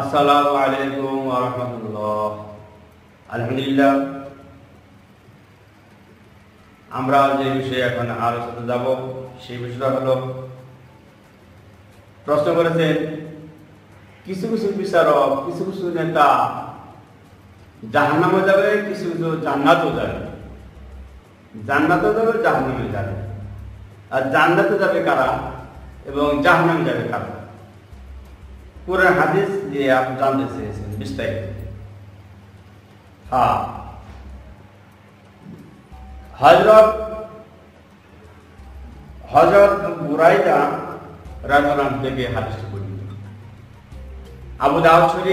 আসসালামু আলাইকুম ওয়া আলহামদুলিল্লাহ আমরা যে বিষয়ে এখন আলোচনা যাব, সেই বিষয়টা হলো, প্রশ্ন করেছেন, কিছু কিছু বিচারক, কিছু কিছু নেতা জাহান্নামে যাবে কিছু কিছু জান্নাতও যাবে। জান্নাতও যাবে, জাহান্নামে যাবে। আর জান্নাতে যাবে কারা? এবং জাহান্নামে যাবে কারা? কোরআন হাদিস দিয়ে আপনি জানতে চেয়েছেন, বিস্তারিত। হ্যাঁ। হজরত হজরত বুরাইদা রাজনাম থেকে হাদিসটি বর্ণিত আবু দাউদ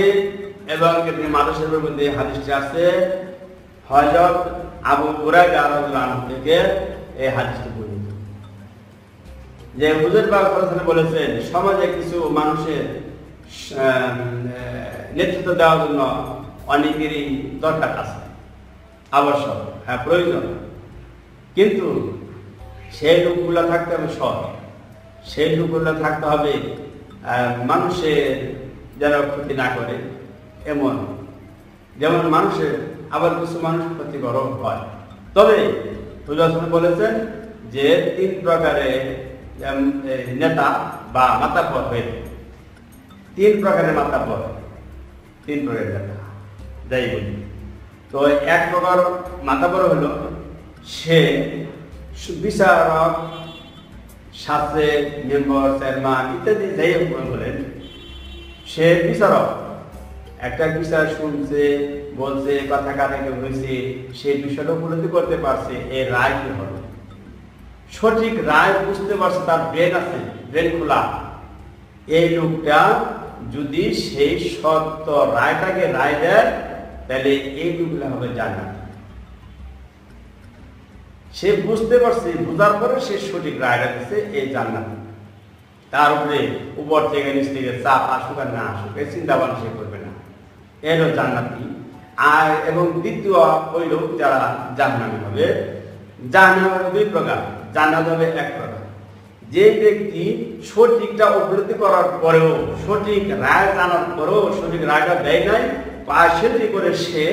এবং ইবনে শরীফের মধ্যে হাদিসটি আছে হজরত আবু বুরাইদা রাজনাম থেকে এই হাদিসটি বর্ণিত যে হুজুর সাল্লাল্লাহু বলেছেন সমাজে কিছু মানুষের নেতৃত্ব দেওয়ার জন্য অনেকেরই দরকার আছে আবশ্যক হ্যাঁ প্রয়োজন। কিন্তু সেই লোকগুলো থাকতে হবে সৎ। সেই লোকগুলো থাকতে হবে মানুষের যেন ক্ষতি না করে এমন। যেমন মানুষের আবার কিছু মানুষ ক্ষতিকর হয়। তবে বলেছেন যে তিন এ, নেতা বা মাতাপর হয়ে। তিন প্রকারের মাতাপর তিন প্রকারের নেতা, যাই বলি। তো এক প্রকার মাতাপর হলো, সে বিচারক সাথে মেম্বার, চেয়ারম্যান ইত্যাদি যাই বলেন সে বিচারক। একটা বিচার শুনছে, বলছে, কথা কাটাকে হয়েছে সেই বিষয়টা উপলব্ধি করতে পারছে এই রায় কি হলো সঠিক রায় বুঝতে পারছে, তার ব্রেন আছে, ব্রেন খোলা। এই লোকটা যদি সেই সত্য রায়টাকে রায় দেয়, তাহলে এই লোকগুলা হবে জান্নাত। সে বুঝতে পারছে, বোঝার পরে সে সঠিক রায়টা দিচ্ছে এই জান্নাত। তার উপরে উপর থেকে নিচ থেকে চাপ আসুক আর না আসুক, এই চিন্তা ভাবনা সে করবে না। এলো জান্নাতি আর এবং দ্বিতীয় ওই লোক যারা জাহান্নামী হবে। জাহান্নাম দুই প্রকার। জান্নাত হবে এক প্রকার। যে ব্যক্তি সঠিকটা উপলব্ধি করার পরেও, সঠিক রায় জানার পরেও, সঠিক রায়টা দেয় নাই পার্সেন্টি করে সে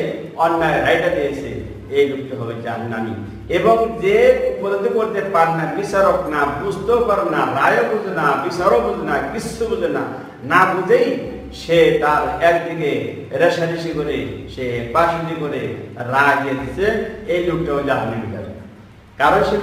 অন্যায় রায়টা দিয়েছে, এই লোকটি হবে জাহান্নামী। এবং যে উপলব্ধি করতে পারে না, বিচারক না, বুঝতেও পারে না, রায়ও বুঝে না, বিচারও বুঝে না কিছু বুঝে না না বুঝেই সে তার একদিকে রেশারেশি করে, সে পাশাটি করে রায় দিয়ে দিচ্ছে এই লোকটাও জাহান্নামী যাবে। কারণ সে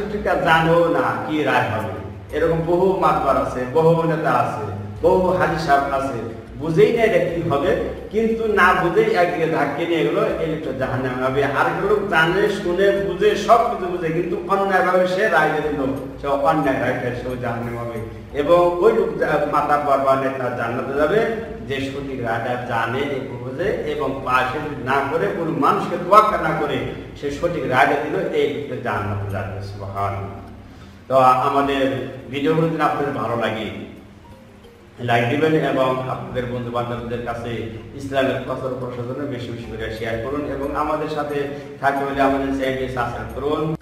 জানো না কি রায় হবে। এরকম বহু মাতবার আছে, বহু নেতা আছে, বহু হাজি সাহেব আছে। বুঝেই না এটা কি হবে, কিন্তু না বুঝেই একদিকে ধাক্কে নিয়ে গেলো লোকটা জাহান্নাম হবে। আর লোক জানে, শুনে, বুঝে সব কিছু বুঝে, কিন্তু অন্যায় ভাবে সে রায় দিল, সে অন্যায় রায়টা সে জাহান্নাম হবে। এবং ওই লোক মাতা বাবা, নেতা জান্নাতে যাবে, যে সঠিক রায়টা জানে, বুঝে, এবং পাশে না করে, কোনো মানুষকে তোয়াক্কা না করে, সে সঠিক রায়টা দিল, এই লোকটা জান্নাতে যাবে তো আমাদের ভিডিওগুলো যদি আপনাদের ভালো লাগে লাইক দিবেন এবং আপনাদের বন্ধু বান্ধবদের কাছে ইসলামের প্রচার প্রশাসনের বেশি বেশি করে শেয়ার করুন এবং আমাদের সাথে থাকতে হলে আমাদের চ্যানেলটি সাবস্ক্রাইব করুন।